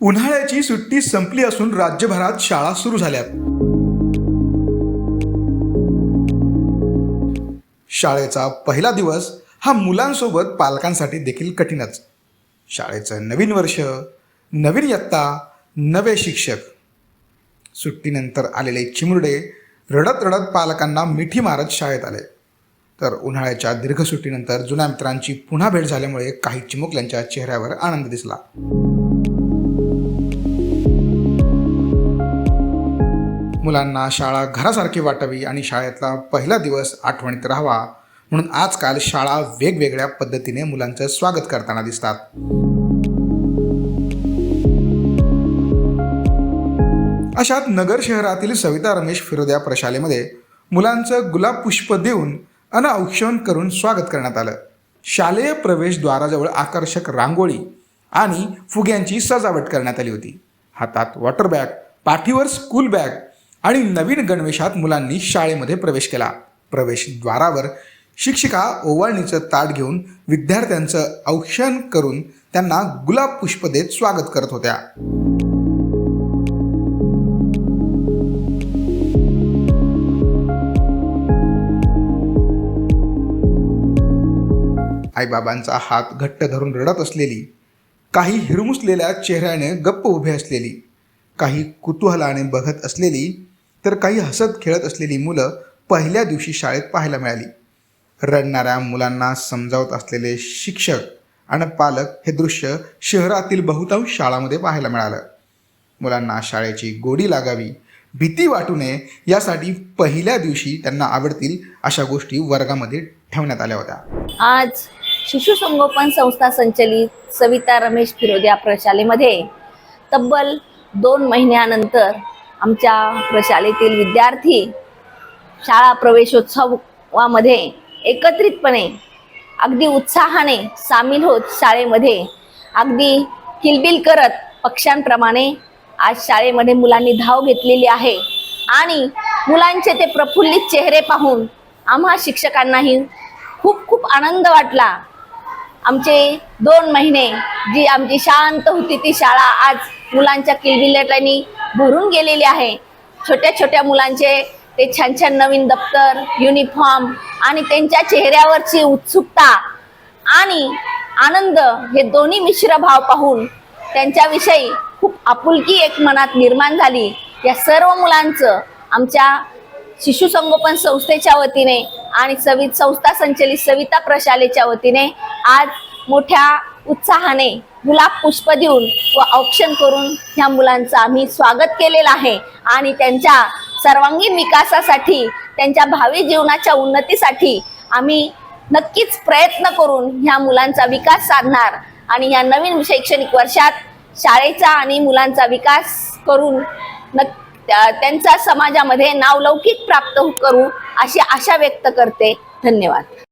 उन्हाळ्याची सुट्टी संपली असून राज्यभरात शाळा सुरू झाल्यात. शाळेचा पहिला दिवस हा मुलांसोबत पालकांसाठी देखील कठीणच. शाळेचं नवीन वर्ष नवीन इयत्ता नवे शिक्षक. सुट्टीनंतर आलेले चिमुरडे रडत रडत पालकांना मिठी मारत शाळेत आले. तर उन्हाळ्याच्या दीर्घ सुट्टीनंतर जुन्या मित्रांची पुन्हा भेट झाल्यामुळे काही चिमुकल्यांच्या चेहऱ्यावर आनंद दिसला. मुलांना शाळा घरासारखी वाटावी आणि शाळेतला पहिला दिवस आठवणीत राहावा. म्हणून आजकाल शाळा वेगवेगळ्या पद्धतीने मुलांचं स्वागत करताना दिसतात. अशात नगर शहरातील सविता रमेश फिरोद्या प्रशालेमध्ये मुलांचं गुलाब पुष्प देऊन अनऔक्षण करून स्वागत करण्यात आलं. शालेय प्रवेशद्वाराजवळ आकर्षक रांगोळी आणि फुग्यांची सजावट करण्यात आली होती. हातात वॉटर बॅग पाठीवर स्कूल बॅग आणि नवीन गणवेशात मुलांनी शाळेमध्ये प्रवेश केला. प्रवेशद्वारावर शिक्षिका ओवाळणीचं ताट घेऊन विद्यार्थ्यांचं औक्षण करून त्यांना गुलाब पुष्प देत स्वागत करत होत्या. आईबाबांचा हात घट्ट धरून रडत असलेली काही हिरमुसलेल्या चेहऱ्याने गप्प उभे असलेली काही कुतूहलाने बघत असलेली तर काही हसत खेळत असलेली मुलं पहिल्या दिवशी शाळेत पाहायला मिळाली. रडणाऱ्या मुलांना समजावत असलेले शिक्षक आणि पालक हे दृश्य शहरातील बहुतांश शाळांमध्ये पाहायला मिळालं. मुलांना शाळेची गोडी लागावी भीती वाटू नये यासाठी पहिल्या दिवशी त्यांना आवडतील अशा गोष्टी वर्गामध्ये ठेवण्यात आल्या होत्या. आज शिशु संगोपन संस्था संचलित सविता रमेश फिरोदिया प्रशालेमध्ये तब्बल दोन महिन्यानंतर आमच्या प्रशालेतील विद्यार्थी शाळा प्रवेशोत्सवामध्ये एकत्रितपणे अगदी उत्साहाने सामील होत शाळेमध्ये अगदी किलबिल करत पक्ष्यांप्रमाणे आज शाळेमध्ये मुलांनी धाव घेतलेली आहे. आणि मुलांचे ते प्रफुल्लित चेहरे पाहून आम्हा शिक्षकांनाही खूप खूप आनंद वाटला. आमचे दोन महिने जी आमची शांत होती ती शाळा आज मुलांच्या किलबिलाटांनी भरून गेलेली आहे. छोट्या छोट्या मुलांचे ते छान छान नवीन दप्तर युनिफॉर्म आणि त्यांच्या चेहऱ्यावरची उत्सुकता आणि आनंद हे दोन्ही मिश्र भाव पाहून त्यांच्याविषयी खूप आपुलकी एक मनात निर्माण झाली. या सर्व मुलांचं आमच्या शिशु संगोपन संस्थेच्या वतीने आणि सवि संस्था संचलित सविता प्रशालेच्या वतीने आज मोठ्या उत्साहाने गुलाब पुष्प देऊन व औक्षण करून ह्या मुलांचं आम्ही स्वागत केलेलं आहे. आणि त्यांच्या सर्वांगीण विकासासाठी त्यांच्या भावी जीवनाच्या उन्नतीसाठी आम्ही नक्कीच प्रयत्न करून ह्या मुलांचा विकास साधणार. आणि या नवीन शैक्षणिक वर्षात शाळेचा आणि मुलांचा विकास करून नक् त्यांचा समाजामध्ये नावलौकिक प्राप्त करू अशी आशा व्यक्त करते. धन्यवाद.